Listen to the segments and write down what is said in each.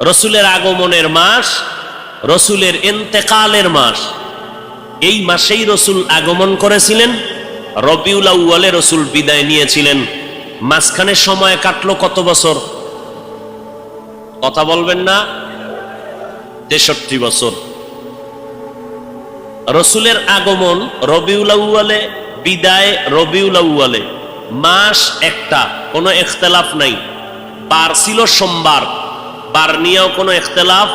রসুলের আগমনের মাস, রসুলের এন্তেকালের মাস। এই মাসেই রসুল আগমন করেছিলেন, রবিউল আউ্বালে রসুল বিদায় নিয়েছিলেন। মাঝখানে সময় কাটলো কত বছর? কথা বলবেন না? তেষট্টি বছর। রসুলের আগমন রবিউল আউ্বালে বিদায় রবিউল আউ্বালে মাস একটা, কোনো এখতলাফ নাই। বার ছিল সোমবার। বার নিয়েও কোনো এখতলাফ?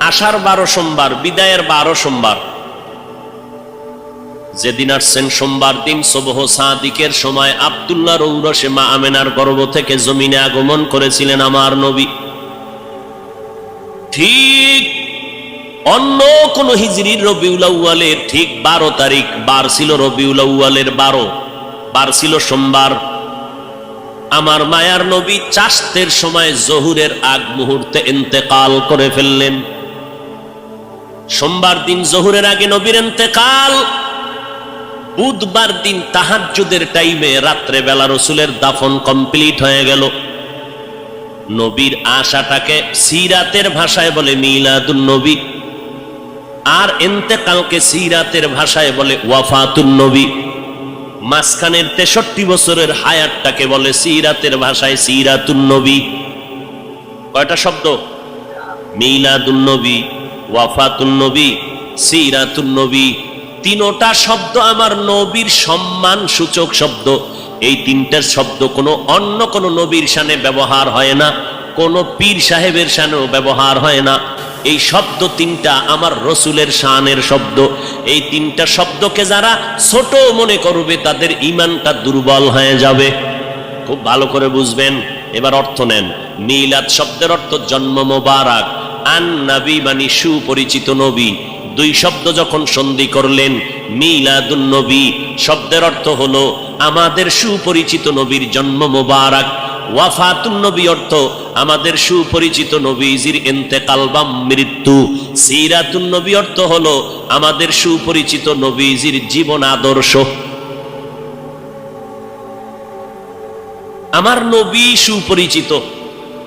আষাঢ় বারো সোমবার, বিদায়ের বারো সোমবার। যেদিন আসছেন সোমবার দিন, সবহ সাদিকের সময় আবদুল্লাহ রৌরসে মা আমেনার গর্ভ থেকে জমিনে আগমন করেছিলেন আমার নবী। ঠিক অন্য কোন হিজরির রবিউলাউয়ালের ঠিক বারো তারিখ, বার ছিল রবিউল আউ্বালের বারো। বার ছিল সোমবার। আমার মায়ার নবী চাষতের সময় জহুরের আগ মুহূর্তে ইন্তেকাল করে ফেললেন। সোমবার দিন জহুরের আগে নবীর ইন্তেকাল। বুধবার দিন তাহাজ্জুদের টাইমে রাত্রে বেলা রসুলের দাফন কমপ্লিট হয়ে গেল। নবীর আশাটাকে সিরাতের ভাষায় বলে মিলাদুন নবী, আর এন্তেকালকে সিরাতের ভাষায় বলে ওয়াফাতুন নবী। মাঝখানের তেষট্টি বছরের হায়াতটাকে বলে সিরাতের ভাষায় সিরাতুন নবী। কয়টা শব্দ? মিলাদুন নবী, ওয়াফাতুন নবী, সিরাতুন নবী। তিনোটা শব্দ আমার নবীর সম্মান সূচক শব্দ। এই তিনটার শব্দ কোনো অন্য কোনো নবীর সানে ব্যবহার হয় না, কোনো পীর সাহেবের সানেও ব্যবহার হয় না। এই শব্দ তিনটা আমার রসুলের শানের শব্দ। এই তিনটা শব্দকে যারা ছোট মনে করবে, তাদের ইমানটা দুর্বল হয়ে যাবে। খুব ভালো করে বুঝবেন। এবার অর্থ নেন। মিলাদ শব্দের অর্থ জন্ম মোবারক। আন নবী মানে সুপরিচিত নবী। দুই শব্দ যখন সন্ধি করলেন, মিলাদুন শব্দের অর্থ হলো আমাদের সুপরিচিত নবীর জন্ম মোবারক। ওয়াফাতুন নবী অর্থ আমাদের সুপরিচিত নবীজির ইন্তেকাল বা মৃত্যু। সিরাতুন নবী অর্থ হলো আমাদের সুপরিচিত নবীজির জীবন আদর্শ। আমার নবী সুপরিচিত।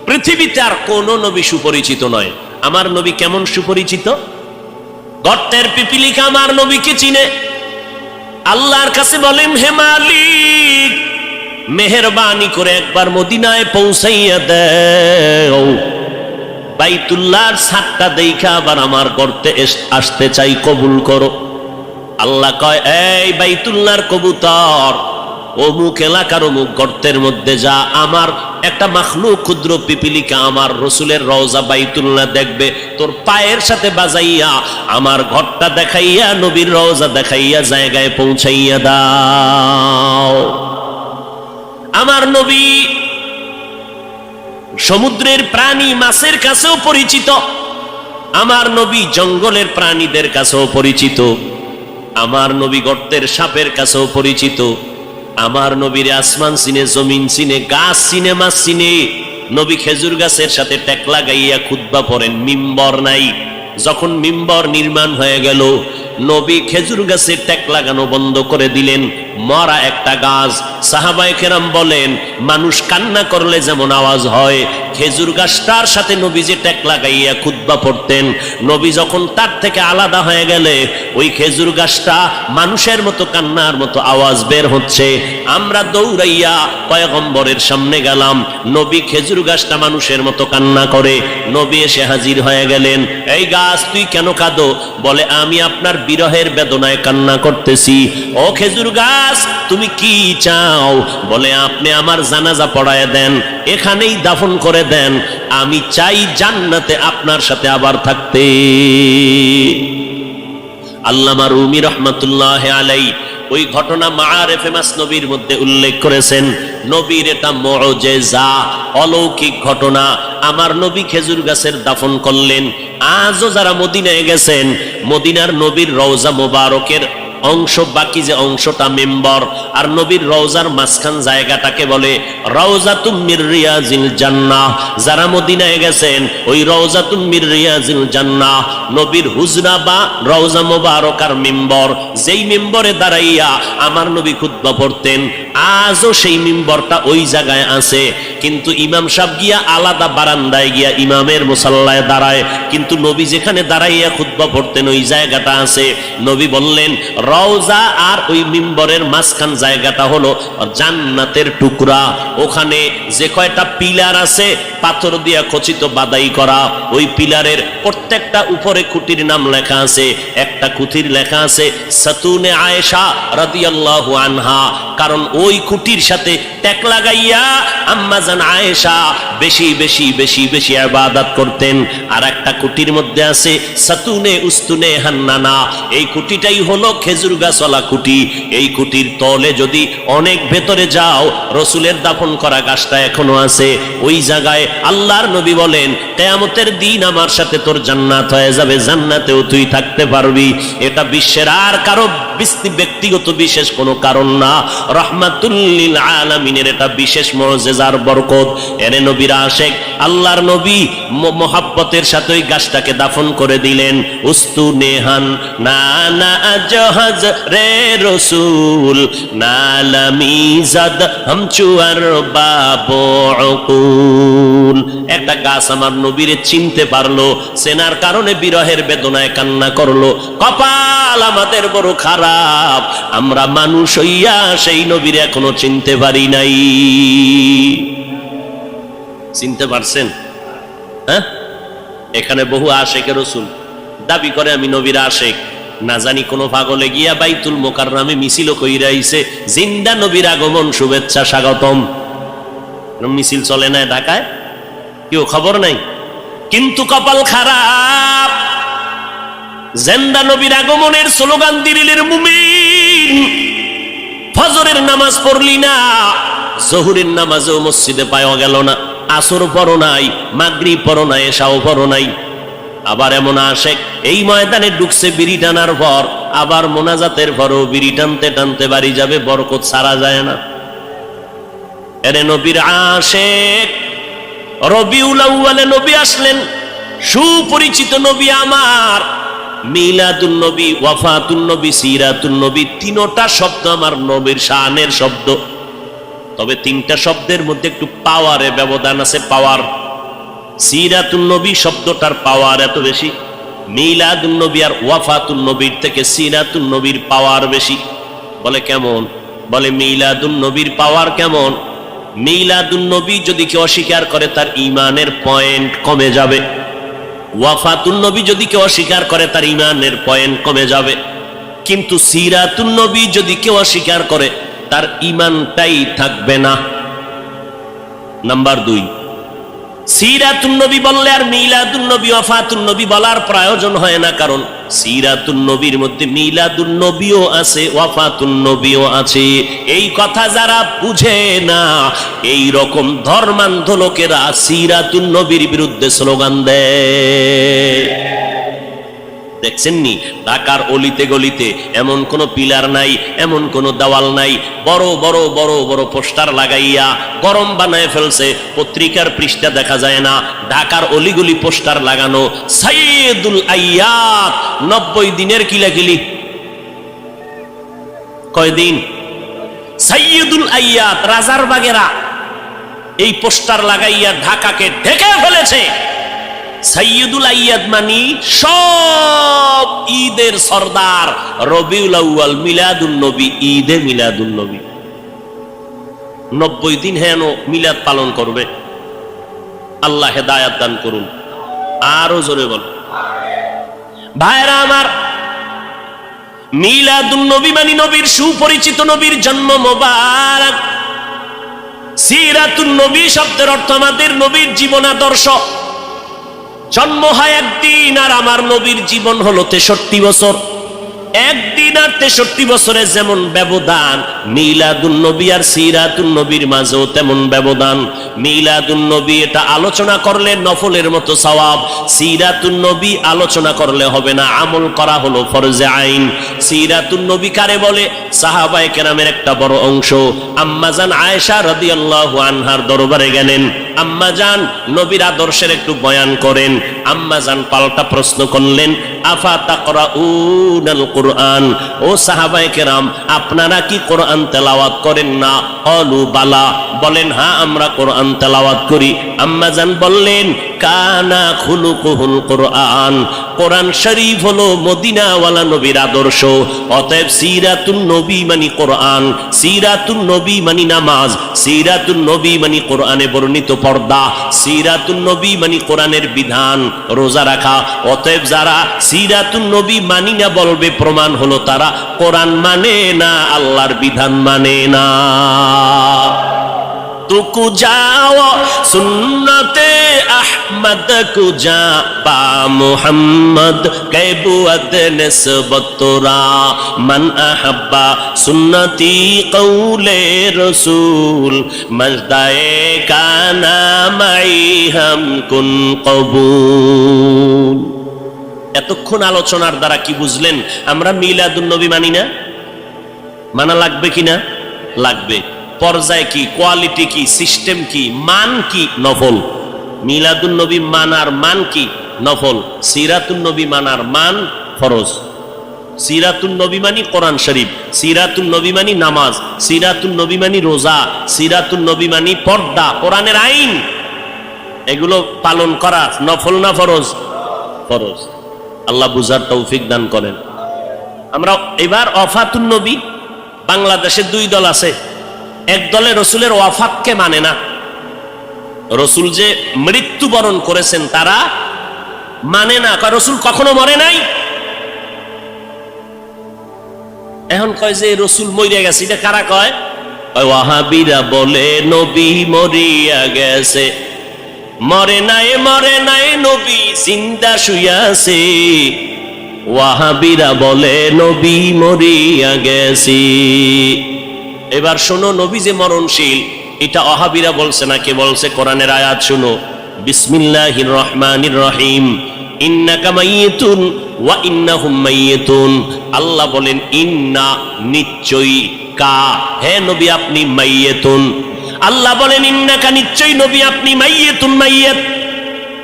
পৃথিবীতে আর কোন নবী সুপরিচিত নয়। আমার নবী কেমন সুপরিচিত? গর্তের পিপিলিকা আমার নবীকে চিনে। আল্লাহর কাছে বলেন, হে মালিক মেহরবানি করে একবার মদিনায় পৌঁছাইয়া দেও। বাইতুল্লাহর সাতটা দেখা আবার আমার এস- আসতে চাই, কবুল করো। আল্লাহ কয়, এই বাইতুল্লাহর কবুতর, অমুক এলাকার অমুক গর্তের মধ্যে যা, আমার একটা মাখলু ক্ষুদ্র পিপিলিকা আমার রসুলের রওজা বাইতুল্লাহ দেখবে, তোর পায়ের সাথে বাজাইয়া আমার ঘরটা দেখাইয়া, নবীর রওজা দেখাইয়া জায়গায় পৌঁছাইয়া দাও। আমার নবী সমুদ্রের প্রাণী মাছের কাছেও পরিচিত। আমার নবী জঙ্গলের প্রাণীদের কাছেও পরিচিত। আমার নবী গর্তের সাপের কাছেও পরিচিত। আমার নবীর আসমান সিনে, জমিন সিনে, গাছ সিনে, মাছ সিনে। নবী খেজুর গাছের সাথে টেক লাগাইয়া খুদ্া পড়েন, মিম্বর নাই। যখন মিম্বর নির্মাণ হয়ে গেল, নবী খেজুর গাছের টেক লাগানো বন্ধ করে দিলেন, মরা একটা গাছ। সাহাবায়ে কেরাম বলেন, মানুষ কান্না করলে যেমন আওয়াজ হয়, খেজুর গাছটার সাথে নবী যে টেক লাগাইয়া খুদ্া পড়তেন, নবী যখন তার থেকে আলাদা হয়ে গেলে, ওই খেজুর গাছটা মানুষের মতো কান্নার মতো আওয়াজ বের হচ্ছে। আমরা দৌড়াইয়া পয়গম্বরের সামনে গেলাম, নবী খেজুর গাছটা মানুষের মতো কান্না করে, নবী এসে হাজির হয়ে গেলেন, এই গাছ, তুই কেন কাঁদো? বলে, আমি আপনার বিরহের বেদনায় কান্না করতেছি। ও খেজুর গাছ, তুমি কি চাও? বলে, আপনি আমার জানাজা পড়ায় দেন, এখানেই দাফন করে দেন। আমি চাই জান্নাতে আপনার সাথে আবার থাকতে। আল্লামা রুমি রহমতুল্লাহ আলাই ওই ঘটনা মাআরেফে মাসনবীর মধ্যে উল্লেখ করেছেন। নবীর এটা মুআজিজা অলৌকিক ঘটনা। আমার নবী খেজুর গাছের দাফন করলেন। আজও যারা মদিনায় গেছেন, মদিনার নবীর রওজা মোবারকের অংশ, বাকি যে অংশটা মেম্বর, আর নবীর রওজার মাঝখান জায়গাটাকে বলে রওজাতুম মির রিয়াজিল জান্নাহ। যারা মদিনায় গেছেন, ওই রওজাতুম মির রিয়াজিল জান্নাহ। নবীর হুজরা বা রওজা মোবারক আর মেম্বর, যেই মেম্বরে দাঁড়াইয়া আমার নবী খুতবা পড়তেন, আজও সেই মেম্বরটা ওই জায়গায় আছে। কিন্তু ইমাম সাহেব গিয়া আলাদা বারান্দায় গিয়া ইমামের মুসাল্লায় দাঁড়ায়। কিন্তু নবী যেখানে দাঁড়াইয়া খুতবা পড়তেন, ওই জায়গাটা আছে। নবী বললেন রওজা আর ওই মিম্বরের মাঝখান জায়গাটা হলো জান্নাতের টুকরা। ওখানে যে কয়টা পিলার আছে, পাথর দিয়া খচিত বাদাই করা, ওই পিলারের প্রত্যেকটা উপরে খুঁটির নাম লেখা আছে। একটা খুঁটির লেখা আছে, সাতুনে আয়েশা রাদিয়াল্লাহু আনহা। কারণ ওই খুঁটির সাথে ট্যাক লাগাইয়া আম্মাজান আয়েশা বেশি বেশি বেশি বেশি ইবাদত করতেন। আর একটা খুঁটির মধ্যে আছে, সাতুনে উস্তুনে হান্নানা। এই খুঁটিটাই হলো খেজুর গাছওয়ালা খুঁটি, এই কুটির তলে যদি অনেক ভেতরে যাও, রসুলের দাফন করা গাছটা এখনও আছে। ওই জায়গায় আল্লাহর নবী বলেন তেয়ামতের দিন আমার সাথে তোর জান্নাত হয়ে যাবে, জান্নাতেও তুই থাকতে পারবি। এটা বিশ্বের আর কারও বিস্তি- ব্যক্তিগত বিশেষ কোনো কারণ না। রহমাতুল্লিল আলামিনের এটা বিশেষ মর্যাদার বরকত। এরে নবীরা আশেক, আল্লাহর নবী মহাব্বতের সাথে ওই গাছটাকে দাফন করে দিলেন। উস্তু নেহান, না না জাহাজ রে রসুল, না লামিজাদ হামচুয়ার বাবুল একটা গাছ আমার নবীরে চিনতে পারল সেনার কারণে বিরহের বেদনায় কান্না করল। কপাল আমাদের বড় খারাপ, আমরা মানুষ হইয়া সেই নবীর এখনও চিনতে পারি নাই। চিনতে পারছেন? হ্যাঁ? এখানে বহু আশেকের রসুল দাবি করে আমি নবীর আশেক না জানি কোনো পাগলে গিয়া বাইতুল মোকার নামে মিছিল কইরা আইছে, জিন্দা নবীর আগমন, শুভেচ্ছা, স্বাগতম। মিছিল চলে না ঢাকায়? কেউ খবর নাই। কিন্তু কপাল খারাপ। জেন্দা নবীর আগমনের স্লোগান দিলিলের মুমিন। ফজরের নামাজ পড়লি না, জহুরের নামাজও মসজিদে পাওয়া গেল না। আসর পড়ো নাই মাগরি পড়ো নাই এসাও পড়ো নাই। আবার এমন আসে এই ময়দানে ঢুকছে বিড়ি টানার পর, আবার মোনাজাতের পরও বিড়ি টানতে টানতে বাড়ি যাবে, বরকত সারা যায় না। এরে নবীর আশেক রবিউল আউয়ালে নবী আসলেন। সুপরিচিত নবী আমার। মিলাদুন নবী, ওয়াফাতুন নবী, সিরাতুন নবী, তিনোটা শব্দ আমার নবীর শানের শব্দ। তবে তিনটা শব্দের মধ্যে একটু পাওয়ারে ব্যবধান আছে, পাওয়ার। সিরাতুন নবী শব্দটার পাওয়ার এত বেশি। মিলাদুন নবী আর ওয়াফাতুন নবীর থেকে সিরাতুন নবীর পাওয়ার বেশি। বলে কেমন? বলে মিলাদুন নবীর পাওয়ার কেমন? মিলাদুন নবী যদি কেউ অস্বীকার করে, তার ইমানের পয়েন্ট কমে যাবে। ওয়াফাতুন নবী যদি কেউ অস্বীকার করে, তার ইমানের পয়েন্ট কমে যাবে। কিন্তু সিরাতুন নবী যদি কেউ অস্বীকার করে, তার ইমানটাই থাকবে না। নাম্বার দুই সিরাতুন নবী বললে আর মিলাদুন নবী ওয়াফাতুন নবী বলার প্রয়োজন হয় না, কারণ সিরাতুন নবীর মধ্যে মিলাদুন নবীও আছে, ওয়াফাতুন নবীও আছে। এই কথা যারা বুঝে না, এই রকম ধর্মান্ধ লোকেরা সিরাতুন নবীর বিরুদ্ধে স্লোগান দেয়। দেখছেননি? ঢাকার অলিতে গলিতে এমন কোন পিলার নাই, এমন কোন দেওয়াল নাই। বড় বড় বড় বড় পোস্টার লাগাইয়া গরম বানায় ফেলছে, পত্রিকার পৃষ্ঠা দেখা যায় না। ঢাকার অলিগুলি পোস্টার লাগানো, সাইয়েদুল আয়াত নব্বই দিনের কিলাকিলি। কয়দিন? সাইয়েদুল আয়াত রাজার বাগেরা এই পোস্টার লাগাইয়া ঢাকাকে ঢেকে ফেলেছে। সাইয়দুল আইয়াদ মানি, সব ঈদের সর্দার রবিউল আউয়াল মিলাদুন নবী, ঈদে মিলাদুন নবী। নব্বই দিন হেন মিলাদ পালন করবে। আল্লাহ হেদায়াত দান করুন। আরও জোরে বল। ভাইরা আমার, মিলাদুন নবী মানি নবীর সুপরিচিত নবীর জন্ম মোবারক। সিরাতুন নবী শব্দের অর্থ আমাদের নবীর জীবনাদর্শ। জন্ম হয় একদিন আর আমার নবীর জীবন হলো তেষট্টি বছর। একদিন আর তেষট্টি বছরে যেমন ব্যবধান, মিলাদুন নবী আর সিরাতুন নবীর মাঝেও তেমন ব্যবধান। মিলাদুন নবী এটা আলোচনা করলে নফলের মতো সওয়াব, সিরাতুন নবী আলোচনা করলে হবে না, আমল করা হলো ফরজে আইন। সিরাতুন নবী কারে বলে? সাহাবায়ে কেরামের একটা বড় অংশ। আম্মাজান আয়েশা রাদিয়াল্লাহু আনহার দরবারে গেলেন। আম্মাজান নবীর আদর্শের একটু বয়ান করেন। আম্মাজান পাল্টা প্রশ্ন করলেন, আফা তাকরাউনাল কুরআন? ও সাহাবায়ে কেরাম, আপনারা কি কোরআন তেলাওয়াত করেন না? অলু বালা। বলেন হ্যাঁ আমরা কোরআন তেলাওয়াত করি। আম্মাজান বললেন, কানা খুলুকুহুল কোরআন। কোরআন শরীফ হলো মদিনাওয়ালা নবীর আদর্শ। অতএব সিরাতুন নবী মানি কোরআন, সিরাতুন নবী মানি নামাজ, সিরাতুন নবী মানি কোরআনে বর্ণিত পর্দা, সিরাতুন নবী মানি কোরআনের বিধান, রোজা রাখা। অতএব যারা সিরাতুন নবী মানি না বলবে, প্রমাণ হলো তারা কোরআন মানে না, আল্লাহর বিধান মানে না। তুকু যাও, সুন্নতে আহমদ কুজা পা মুহাম্মদ কেবুয়াত নিসবতরা মান আহাব্বা সুন্নতি কৌলে রসুল, মজদায়ে কানা মাই হাম কুন কবুল। এতক্ষণ আলোচনার দ্বারা কি বুঝলেন, আমরা মিলাদুন নবী মানি না? মানা লাগবে কিনা লাগবে। পর্যায় কি কোয়ালিটি কি সিস্টেম কি, মান কি নফল মিলাদুন নবী মানার মান কি নফল সিরাতুন নবী মানার মান ফরজ। সিরাতুন নবী মানি কোরআন শরীফ সিরাতুল নবী মানি নামাজ, সিরাতুন নবী মানি রোজা, সিরাতুন নবী মানি পর্দা, কোরআনের আইন। এগুলো পালন করা নফল না ফরজ? ফরজ। আল্লাহ বুঝার তৌফিক দান করেন। আমরা এবার অফাতুন নবী, বাংলাদেশে দুই দল আছে। এক দলে রসুলের ওয়াফাতকে মানে না। রসুল যে মৃত্যুবরণ করেছেন তারা মানে না। কয়, রসুল কখনো মরে নাই? এখন কয় যে, রসুল মরিয়া গেছে, এটা কারা কয়? ওয়াহাবিরা বলে, নবী মরিয়া গেছে। মরে নাই মরে নাই, নবী চিন্তা শুয়াছে ওয়াহাবিরা বলে, নবী মরিয়া গেছি। এবার শোনো, নবী যে মরণশীল, এটা অহাবিরা বলছে না, কে বলছে? কোরআনের আয়াত শুনো। বিসমিল্লাহির রহমানির রহিম। ইন্নাকা মাইয়িতুন ওয়া ইন্নাহুম মাইয়িতুন। আল্লাহ বলেন, ইন্না নিশ্চয়ই কা। হে নবী, আপনি মাইয়িতুন। আল্লাহ বলেন, ইন্নাকা নিশ্চয়ই নবী, আপনি মাইয়িতুন, মাইয়িত।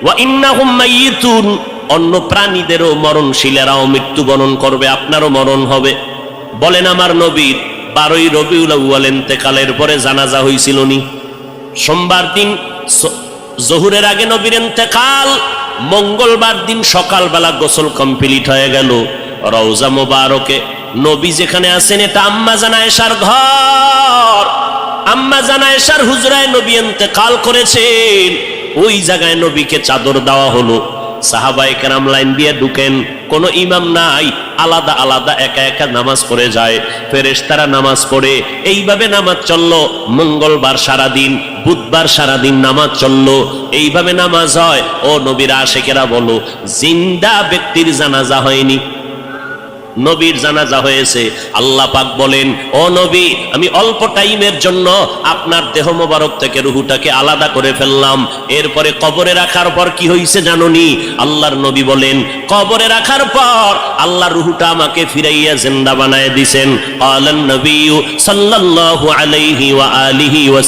ওয়া ইন্নাহুম মাইয়িতুন। অন্য প্রাণীদেরও মরণশীলেরাও মৃত্যুবরণ করবে, আপনারও মরণ হবে। বলেন আমার নবীর বারোই রবিউল আউয়াল ইন্তেকালের পরে জানাজা হয়েছিল নি। সোমবার দিন জহুরের আগে নবীর ইন্তেকাল, মঙ্গলবার দিন সকালবেলা গোসল কমপ্লিট হয়ে গেল। রওজা মোবারকে নবী যেখানে আছেন, এটা আম্মা জানায়েশার ঘর। আম্মা জানায়েশার হুজরায় নবী ইন্তেকাল করেছেন। ওই জায়গায় নবীকে চাদর দেওয়া হলো। সাহাবাই কেরাম লাইন দিয়ে ঢুকেন, কোনো ইমাম নাই আলাদা আলাদা একা একা নামাজ পড়ে যায়, ফেরেশতারা নামাজ পড়ে, এইভাবে নামাজ চলল, মঙ্গলবার সারাদিন, বুধবার সারাদিন নামাজ চলল, এইভাবে নামাজ হয়। ও নবীরা আশেকেরা বলো, জিন্দা ব্যক্তির জানাজা হয়নি। নবীর জানাজা হয়েছে। আল্লাহ পাক বলেন, ও নবী, আমি অল্প টাইমের জন্য আপনার দেহ মোবারক থেকে রুহুটাকে আলাদা করে ফেললাম। এরপরে কবরে রাখার পর কি হয়েছে জাননি? আল্লাহর নবী বলেন, কবরে রাখার পর আল্লাহ রুহুটা আমাকে ফিরাইয়া জিন্দা বানায় দিছেন। আলান নবী সাল্লাল্লাহু আলাইহি ওয়া আলিহি ওয়া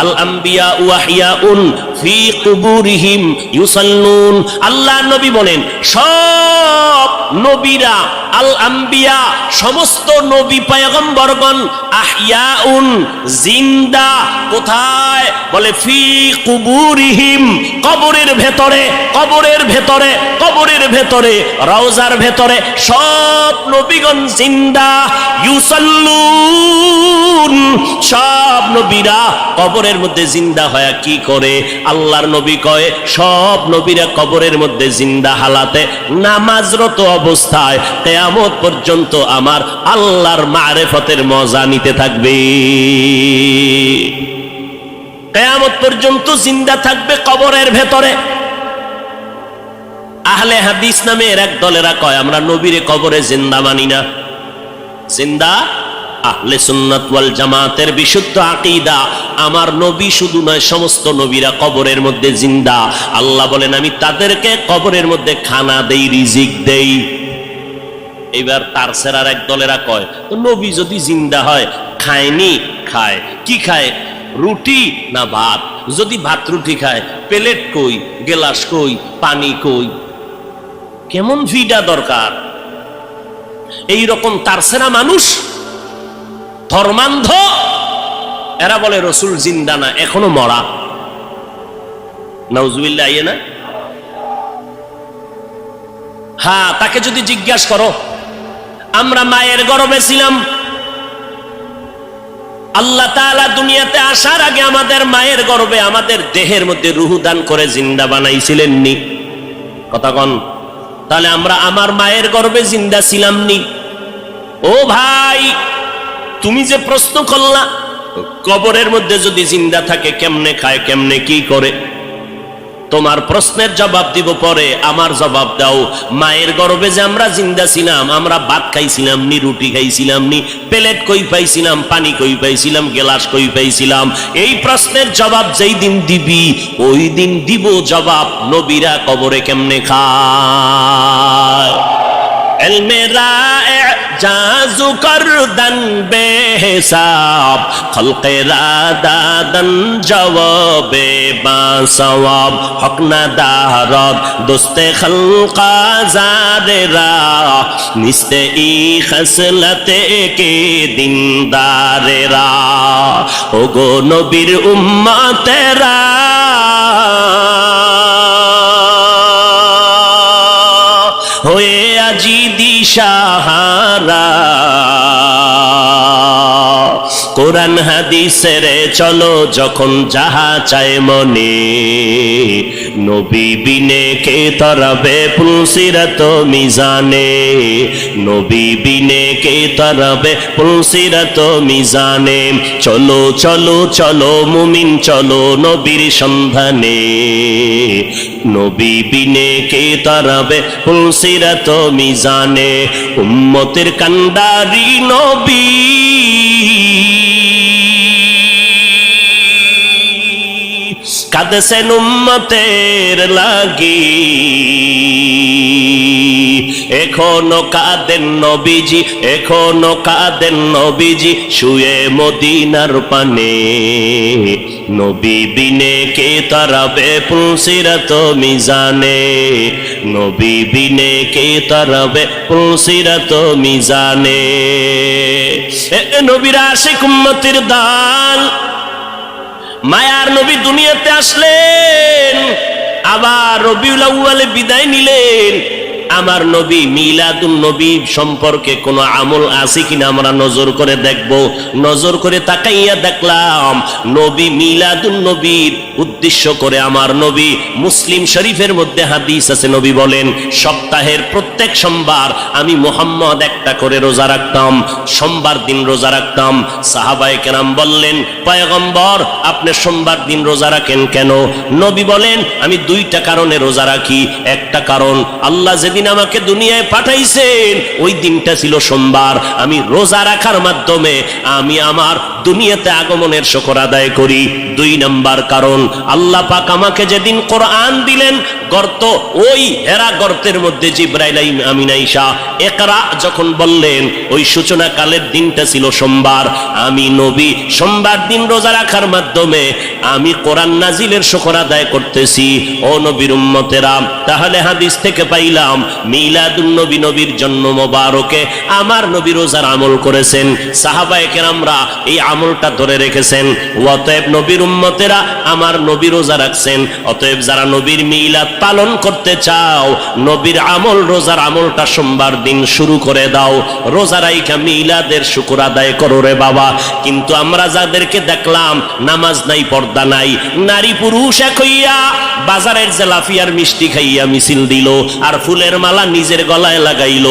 আল ফি আল্লাহ নবী বলেন, সব নবীরা, আল আম্বিয়া, সমস্ত নবী পয়গম্বরগণ আহিয়াউন জিন্দা, কোথায়? বলে, ফি কুবুরিহিম, কবরের ভেতরে কবরের ভেতরে কবরের ভেতরে, রওজার ভেতরে, সব নবীগণ জিন্দা, ইউসাল্লুন। সব নবীরা কবরের মধ্যে জিন্দা হয়া কি করে? আল্লাহর নবী কয়, সব নবীরা কবরের মধ্যে জিন্দা হালাতে নামাজরত অবস্থায় কেয়ামত পর্যন্ত আমার আল্লাহর মারেফতের মজা নিতে থাকবে। কেয়ামত পর্যন্ত জিন্দা থাকবে কবরের ভেতরে। আহলে হাদিস নামে এর এক দলেরা কয়, আমরা নবীরে কবরে জিন্দা মানি না। জিন্দা আহলে সুন্নাত ওয়াল জামাতের বিশুদ্ধ আকীদা। আমার নবী শুধু নয়, সমস্ত নবীরা কবরের মধ্যে জিন্দা। আল্লাহ বলেন, আমি তাদেরকে কবরের মধ্যে খানা দেই, রিজিক দেই। এবার তার সেরার এক দলেরা কয়, তো নবী যদি জিন্দা হয়, খায়নি, খায়। কি খায়? রুটি না ভাত? যদি ভাত, রুটি খায়, প্লেট কই, গেলাস কই, পানি কই? কেমন ভিডা দরকার? এই রকম তারসেরা মানুষ ধর্মান্ধ। এরা বলে, রসুল জিন্দা না, এখনও মরা। নাউজুবিল্লাহ আইয়ে না? হ্যাঁ তাকে যদি জিজ্ঞাসা করো, আমরা মায়ের গর্ভে ছিলাম। আল্লাহ তাআলা দুনিয়াতে আসার আগে আমাদের মায়ের গর্ভে আমাদের দেহের মধ্যে রুহু দান করে জিন্দা বানাইছিলেন নি কথা কন, তাহলে আমরা আমার মায়ের গর্ভে জিন্দা ছিলাম নি ও ভাই তুমি যে প্রশ্ন করলা, কবরের মধ্যে যদি জিন্দা থাকে, কেমনে খায়, কেমনে কি করে? তোমার প্রশ্নের জবাব দিব পরে, আমার জবাব দাও। মায়ের গর্ভে যে আমরা জিন্দা ছিলাম, আমরা ভাত খাইছিলাম নি, রুটি খাইছিলাম নি, প্লেট কই পাইছিলাম, পানি কই পাইছিলাম, গেলাস কই পাইছিলাম? এই প্রশ্নের জবাব যেই দিন দিবি, ওই দিন দিব জবাব, নবীরা কবরে কেমনে খায়? علم رائع جاز کردن بے حساب خلق را دادن جواب با ثواب حق ندارد دست خلق آزاد را نست ای خسلت کی دندار را او گو نبیر امت را আজি দিশাহারা কোরআন হাদিসের চলো, যখন যাহা চায় মনে। নবী বিনে কে তরবে পুলসিরত মিজানে? নবী বিনে কে তরবে পুলসিরত মিজানে? চলো চলো চলো, মুমিন, চলো, নবীর সন্ধানে। নবী বিনে কে তরবে পুলসিরত মিজানে? উম্মতের কান্ডারি নবী কাঁদছেন উম্মতের লাগি এখনও কাঁদেন নবীজি এখনও কাঁদেন নবীজি শুয়ে মদিনার পানে নবী বিনে কে তারাবে পুলসিরত মিজানে? নবী বিনে কে তারাবে পুলসিরত মিজানে? নবীরা আশিক উম্মতির দান মায়ার নবী দুনিয়াতে আসলেন, আবার রবিউল আউয়ালে বিদায় নিলেন। আমার নবী, মিলাদুন নবী সম্পর্কে কোনো আমল আছে কিনা আমরা নজর করে দেখব। নজর করে তাকাইয়া দেখলাম, নবী, মিলাদুন নবীর উদ্দেশ্য করে আমার নবী মুসলিম শরীফের মধ্যে হাদিস আছে। নবী বলেন, সপ্তাহের প্রত্যেক সোমবার আমি মোহাম্মদ একটা করে রোজা রাখতাম, সোমবার দিন রোজা রাখতাম। সাহাবায়ে কেরাম বললেন, পয়গম্বর, আপনি সোমবার দিন রোজা রাখেন কেন? নবী বলেন, আমি দুইটা কারণে রোজা রাখি। একটা কারণ, আল্লাহ যেদিন আমাকে দুনিয়ায় পাঠাইছেন। ওই দিনটা ছিল সোমবার। আমি রোজা রাখার মাধ্যমে আমি আমার দুনিয়াতে আগমনের শকর আদায় করি। দুই নাম্বার কারণ, আল্লাহ পাক আমাকে যেদিন কোরআন দিলেন, গর্ত ওই হেরা গর্তের মধ্যে জিব্রাইল আমিন আইসা, একরা যখন বললেন, ওই সূচনা কালের দিনটা ছিল সোমবার। আমি নবী, সোমবার দিন রোজা রাখার মাধ্যমে আমি কোরআন নাজিলের শকর আদায় করতেছি। ও নবীর উম্মতেরা, তাহলে হাদিস থেকে পাইলাম মিলাদুন নবী নবীর জন্ম মোবারকে আমার নবী রোজার আমল করেছেন, সাহাবায়ে কেরামরা এই আমলটা ধরে রেখেছেন। অতএব নবীর উম্মতেরা আমার নবী রোজা রাখছেন। অতএব যারা নবীর মিলাদ পালন করতে চাও, নবীর আমল রোজার আমলটা সোমবার দিন শুরু করে দাও। রোজা রাইখা মিলাদের শুকুর আদায় করো রে বাবা। কিন্তু আমরা যাদেরকে দেখলাম নামাজ নাই, পর্দা নাই, নারী পুরুষ এক হইয়া বাজারের জেলাফিয়ার মিষ্টি খাইয়া মিছিল দিল, আর ফুলের মালা নিজের গলায় লাগাইল,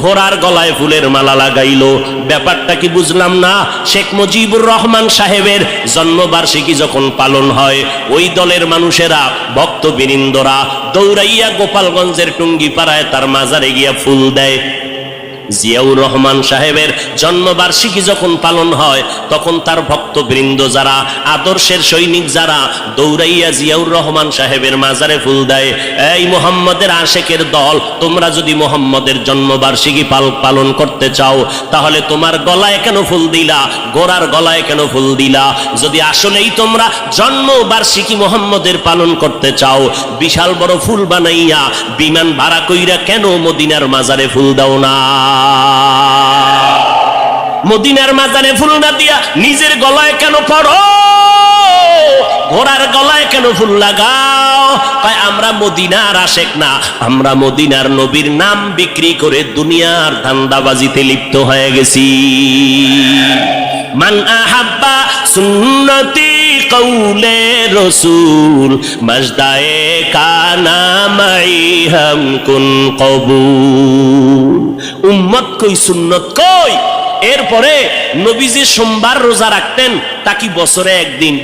ঘোড়ার গলায় ফুলের মালা লাগাইল। ব্যাপারটা কি বুঝলাম না? শেখ মুজিবুর রহমান সাহেবের জন্মবার্ষিকী যখন পালন হয়, ওই দলের মানুষেরা, ভক্তবৃন্দরা দৌড়াইয়া গোপালগঞ্জের টুঙ্গি পাড়ায় তার মাজারে গিয়া ফুল দেয়। জিয়াউর রহমান সাহেবের জন্মবার্ষিকী যখন পালন হয়, তখন তার ভক্তবৃন্দ যারা, আদর্শের সৈনিক যারা দৌড়াইয়া জিয়াউর রহমান সাহেবের মাজারে ফুল দেয়, এই মোহাম্মদের আশেকের দল, তোমরা যদি মোহাম্মদের জন্মবার্ষিকী পাল, পালন করতে চাও, তাহলে তোমার গলায় কেন ফুল দিলা? গোড়ার গলায় কেন ফুল দিলা? যদি আসলেই তোমরা জন্মবার্ষিকী মোহাম্মদের পালন করতে চাও, বিশাল বড় ফুল বানাইয়া, বিমান ভাড়া কইরা কেন মদিনার মাজারে ফুল দাও না? মদিনার মাজারে ফুল না দিয়া নিজের গলায় কেন পড়ো? ঘোড়ার গলায় কেন ফুল লাগাও? তাই আমরা মদিনার আশেক না, আমরা মদিনার নবীর নাম বিক্রি করে দুনিয়ার ধান্দাবাজিতে লিপ্ত হয়ে গেছি। মান আহাব্বা সুন্নতি কৌলে রসুল, মজদায়ে কানা মাই হাম কুন কবুল। উম্মত কই, সুন্নত কই? এরপরে নবীজি সোমবার রোজা রাখতেন, তা কি বছরে একদিন?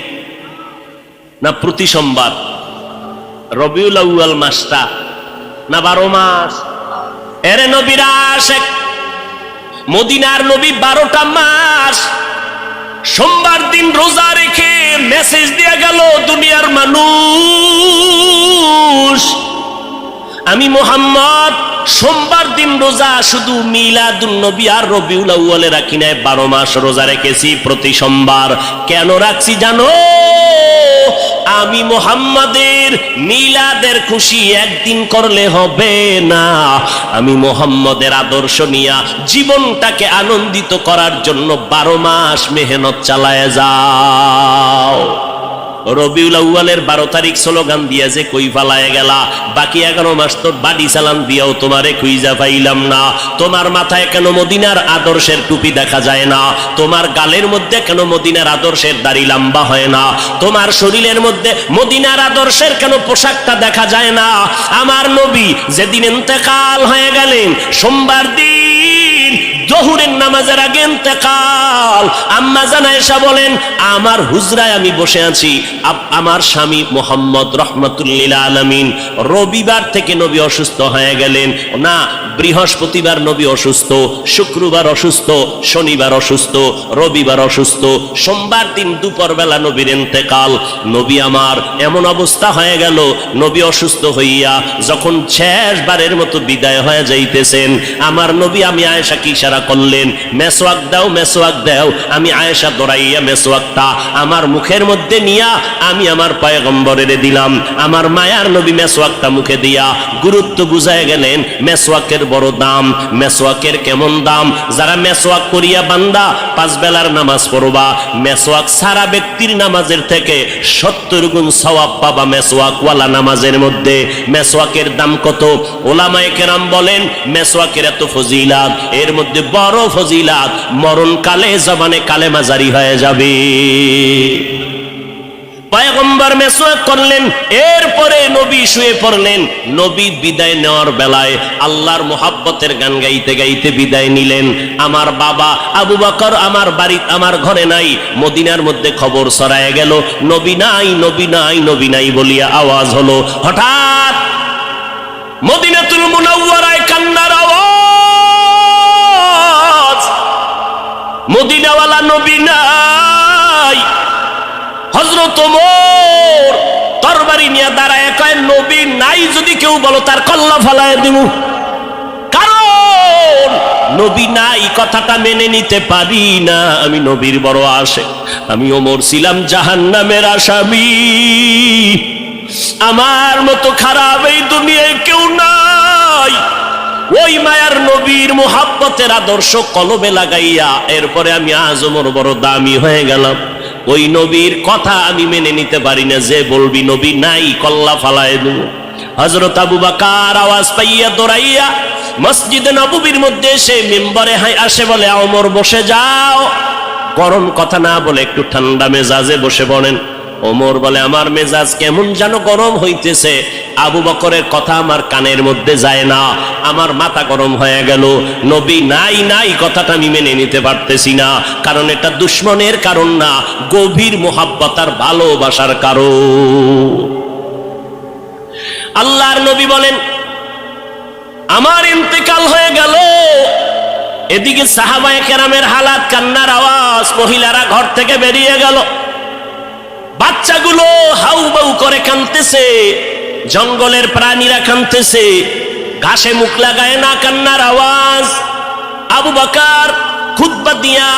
না প্রতি সোমবার? রবিউল আউয়াল মাসটা, না বারো মাস? এরে নবীরা আশেক মদিনার নবী বারোটা মাস। সোমবার দিন রোজা রেখে মেসেজ দিয়া গেল, দুনিয়ার মানুষ। আমি মোহাম্মদ, সোমবার দিন রোজা শুধু মিলাদুন নবী আর রবিউল আউয়ালে রাখি নাই বারো মাস রোজা রেখেছি প্রতি সোমবার। কেন রাখছি জানো? আমি মোহাম্মদের মিলাদের খুশি একদিন করলে হবে না। আমি মোহাম্মদের আদর্শ নিয়া জীবনটাকে আনন্দিত করার জন্য বারো মাস মেহনত চালায় যাও। রবিউল আউ্বালের বারো তারিখ স্লোগান দিয়া যে কই ফালায় গেলা, বাকি এগারো মাস বাড়ি চালান দিয়াও তোমারে খুইজা পাইলাম না। তোমার মাথায় কেন মদিনার আদর্শের টুপি দেখা যায় না? তোমার গালের মধ্যে কেন মদিনার আদর্শের দাড়ি লম্বা হয় না? তোমার শরীরের মধ্যে মদিনার আদর্শের কেন পোশাকটা দেখা যায় না? আমার নবী যেদিন ইন্তেকাল হয়ে গেলেন, সোমবার দিন জহুরের নামাজের আগে ইন্তেকাল। আম্মা জানায়সা বলেন, আমার হুজরায় আমি বসে আছি। আমার স্বামী মোহাম্মদ রহমতুল্লিল আলমিন রবিবার থেকে নবী অসুস্থ হয়ে গেলেন। না, বৃহস্পতিবার নবী অসুস্থ, শুক্রবার অসুস্থ, শনিবার অসুস্থ, রবিবার অসুস্থ, সোমবার দিন দুপুর বেলা নবীর ইন্তেকাল। নবী আমার, এমন অবস্থা হয়ে গেল, নবী অসুস্থ হইয়া যখন শেষবারের মতো বিদায় হয়ে যাইতেছেন। আমার নবী আমি আয়েশা কি ইশারা করলেন মেসোয়াক দাও মেসোয়াক দাও। আমি আয়েশা দৌড়াইয়া মেসোয়াকটা আমার মুখের মধ্যে নিয়া আমি আমার পয়গম্বরের দিলাম। আমার মায়ার নবী মেসোয়াকটা মুখে দিয়া গুরুত্ব বুঝায় গেলেন মেসোয়াকের বড় দাম মেসোয়াকের কেমন দাম? যারা মেসোয়াক করিয়া বান্দা, পাঁচ বেলার নামাজ পড়বা। মেসোয়াক সারা ব্যক্তির নামাজের থেকে সত্তর গুণ সওয়াব পাবা মেসোয়াকওয়ালা নামাজের মধ্যে। মেসোয়াকের দাম কত? ওলামায়ে কেরাম বলেন মেসোয়াকের এত ফজিলাত। এর মধ্যে বড় ফজিলাত, মরণকালে জবানে কালেমা জারি হয়ে যাবে। পয়গম্বর করলেন, এরপরে নবী শুয়ে পড়লেন। নবী বিদায় নেওয়ার বেলায় আল্লাহর গান গাইতে গাইতে বিদায় নিলেন। আমার বাবা আবু বকর আমার বাড়ি, আমার ঘরে নাই, মদিনার মধ্যে খবর ছড়ায় গেল, নবী নাই নবী নাই নবী নাই বলিয়া আওয়াজ হলো, হঠাৎ মদিনাতুল মুনাওয়ারায় কান্নার মদিনাওয়ালা নবী নাই। হজরত মোর তরবারি নিয়ে দাঁড়ায় কয়, নবী নাই যদি কেউ বলো, তার কল্লা ফলায় দিব কারণ নবী নাই, কথাটা মেনে নিতে পারি না। আমি নবীর বড় আসে আমি ওমর ছিলাম জাহান নামের আসামি। আমার মতো খারাপ এই দুনিয়ায় কেউ নাই। ওই মায়ার নবীর মোহাব্বতের আদর্শ কলবে লাগাইয়া, এরপরে আমি আজ ওমর বড় দামি হয়ে গেলাম। ওই নবীর কথা আমি মেনে নিতে পারি না, যে বলবি, নবী নাই, কল্লা ফালায় দেব। হজরত আবু বাকার আওয়াজ পাইয়া দৌড়াইয়া মসজিদে নববীর মধ্যে এসে মেম্বারে হাই আসে বলে ওমর, বসে যাও। গরম কথা না বলে একটু ঠান্ডা মেজাজে বসে পড়েন। ওমর বলে, আমার মেজাজ কেমন যেন গরম হইতেছে। আবু বকরের কথা আমার কানের মধ্যে যায় না। আমার মাথা গরম হয়ে গেল। নবী নাই নাই কথাটা আমি মেনে নিতে পারতেছি না। কারণ এটা দুশ্মনের কারণ না, গভীর মোহাব্বতার ভালোবাসার কারণ। আল্লাহর নবী বলেন, আমার ইন্তেকাল হয়ে গেল। এদিকে সাহাবায়ে কেরামের হালাত, কান্নার আওয়াজ, মহিলারা ঘর থেকে বেরিয়ে গেল। বাচ্চাগুলো হাউ বাউ করে কানতেছে, জঙ্গলের প্রাণীরা কানতেছে, ঘাসে মুখ লাগায় না কান্নার আওয়াজ। আবু বাকার খুদ্া দিয়া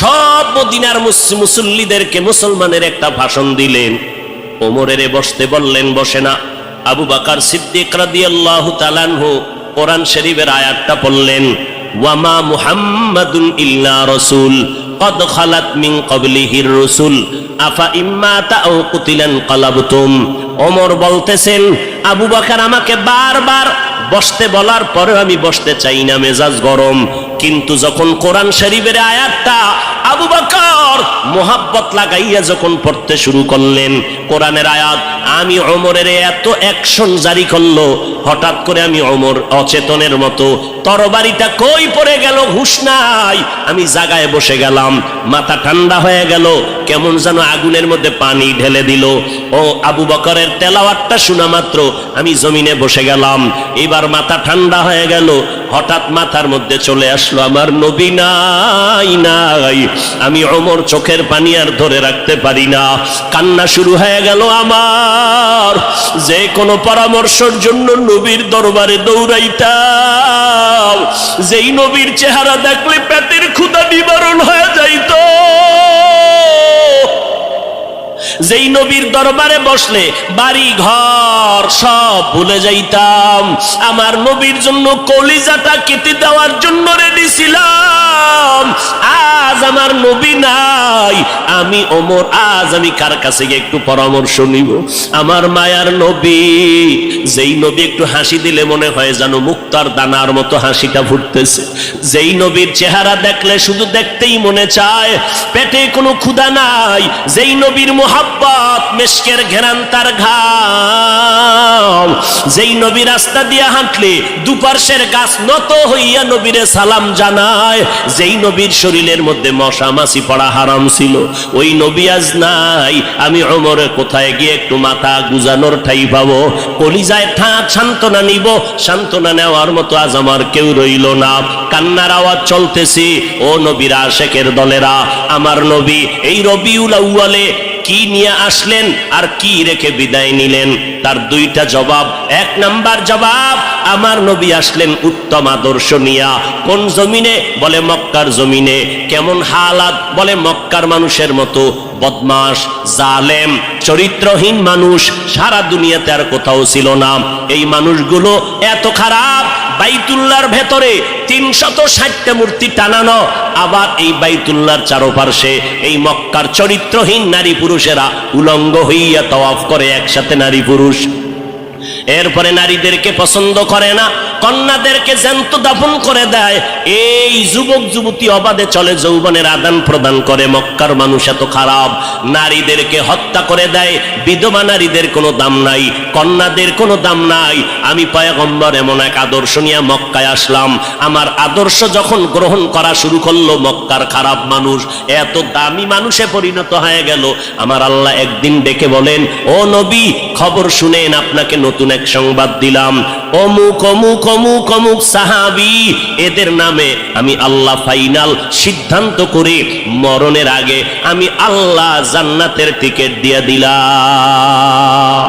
সব মদিনার মুসল্লিদেরকে মুসলমানের একটা ভাষণ দিলেন। ওমরের বসতে বললেন, বসে না। আবু বাকার সিদ্দিক রাদিয়াল্লাহু তাআলাহু কোরআন শরীফের আয়াতটা পড়লেন, ওয়ামা মুহাম্মাদুন ইল্লা রাসূল, কদ খালাত মিন ক্বাবলিহির রাসূল আফা ইম্মা তাও কুতিলেন কলাবুতুম। ওমর বলতেছেন, আবু বাকার আমাকে বারবার বসতে বলার পরেও আমি বসতে চাই না, মেজাজ গরম। কিন্তু যখন কোরআন শরীফের আয়াতটা আবু বকর মোহাব্বত লাগাইয়া যখন পড়তে শুরু করলেন, কোরআনের আয়াত, আমি অমরের এত অ্যাকশন জারি করল, হঠাৎ করে আমি অমর অচেতনের মতো, তরবারিটা কই পড়ে গেল, হুশ নাই, আমি জাগায় বসে গেলাম, মাথা ঠান্ডা হয়ে গেল, কেমন যেন আগুনের মধ্যে পানি ঢেলে দিল। ও আবু বকরের তেলাওয়াতটা শোনা মাত্র, আমি জমিনে বসে গেলাম, এবার মাথা ঠান্ডা হয়ে গেল, হঠাৎ মাথার মধ্যে চলে আসলো, আমার নবী নাই নাই। আমি অমর চোখের পানি আর ধরে রাখতে পারি না। কান্না শুরু হয়ে গেল আমার। যে কোনো পরামর্শের জন্য নবীর দরবারে দৌড়াইতাম। যেই নবীর চেহারা দেখলে পেটের ক্ষুদা নিবারণ হয়ে যাইতো। যেই নবীর দরবারে বসলে বাড়ি, ঘর সব ভুলে যাইতাম। আমার নবীর জন্য কলিজাটা কেটে দেওয়ার জন্য রেডি ছিলাম। আজ আমার নবী নাই। আমি ওমর, আজ আমি কার কাছে গিয়ে একটু পরামর্শ নিব? আমার মায়ার নবী, যেই নবী একটু হাসি দিলে মনে হয় যেন মুক্তার দানার মতো হাসিটা ফুটতেছে। যেই নবীর চেহারা দেখলে শুধু দেখতেই মনে চায়, পেটে কোনো ক্ষুধা নাই। যেই নবীর মোহাব্বত, মেশকের ঘেরান তার ঘাম। যেই নবী রাস্তা দিয়ে হাঁটলে দুপার্শ্বের গাছ নত হইয়া নবীরে সালাম জানায়। যেই নবীর শরীরের মধ্যে মশা পড়া হারাম ছিল। ওই নবী আজ নাই। আমি অমরে কোথায় গিয়ে একটু মাথা গুজানোর ঠাই পাবো? কলিজায় ঠাঁট সান্ত্বনা নিব। সান্ত্বনা নেওয়ার মতো আজ আমার কেউ রইল না। কান্নার আওয়াজ চলতেছি। ও নবীরা শেখের দলেরা, আমার নবী, এই রবিউল আউয়ালে কি নিয়ে আসলেন আর কি রেখে বিদায় নিলেন? তার দুইটা জবাব। এক নাম্বার জবাব, আমার নবী আসলেন উত্তম আদর্শ নিয়া। কোন জমিনে? বলে মক্কার জমিনে। কেমন হালাত? বলে মক্কার মানুষের মতো। বদমাস জালেম, চরিত্রহীন মানুষ, সারা দুনিয়াতে আর কোথাও ছিল না। এই মানুষগুলো এত খারাপ বাইতুল্লার ভেতরে তিনশত ষাটটা মূর্তি টানানো। আবার এই বাইতুল্লার চারোপার্শ্বে এই মক্কার চরিত্রহীন নারী পুরুষেরা উলঙ্গ হইয়া তওয়াফ করে একসাথে নারী পুরুষ। এরপরে নারীদেরকে পছন্দ করে না, কন্যাদেরকে জ্যান্ত দাফন করে দেয়। এই যুবক, যুবতী অবাধে চলে, যৌবনের আদান প্রদান করে, মক্কার মানুষ এত খারাপ। নারীদেরকে হত্যা করে দেয়, বিধবা নারীদের কোনো দাম নাই, কন্যাদের কোনো দাম নাই। আমি পয়গম্বর এমন এক আদর্শ নিয়ে মক্কায় আসলাম। আমার আদর্শ যখন গ্রহণ করা শুরু করল, মক্কার খারাপ মানুষ, এত দামি মানুষে পরিণত হয়ে গেল। আমার আল্লাহ একদিন ডেকে বলেন, ও নবী, খবর শুনেন, আপনাকে নতুন এক সংবাদ দিলাম। অমুক অমুক অমুক অমুক সাহাবি, এদের নামে আমি আল্লাহ ফাইনাল সিদ্ধান্ত করে মরণের আগে আমি আল্লাহ জান্নাতের টিকিট দিয়ে দিলাম।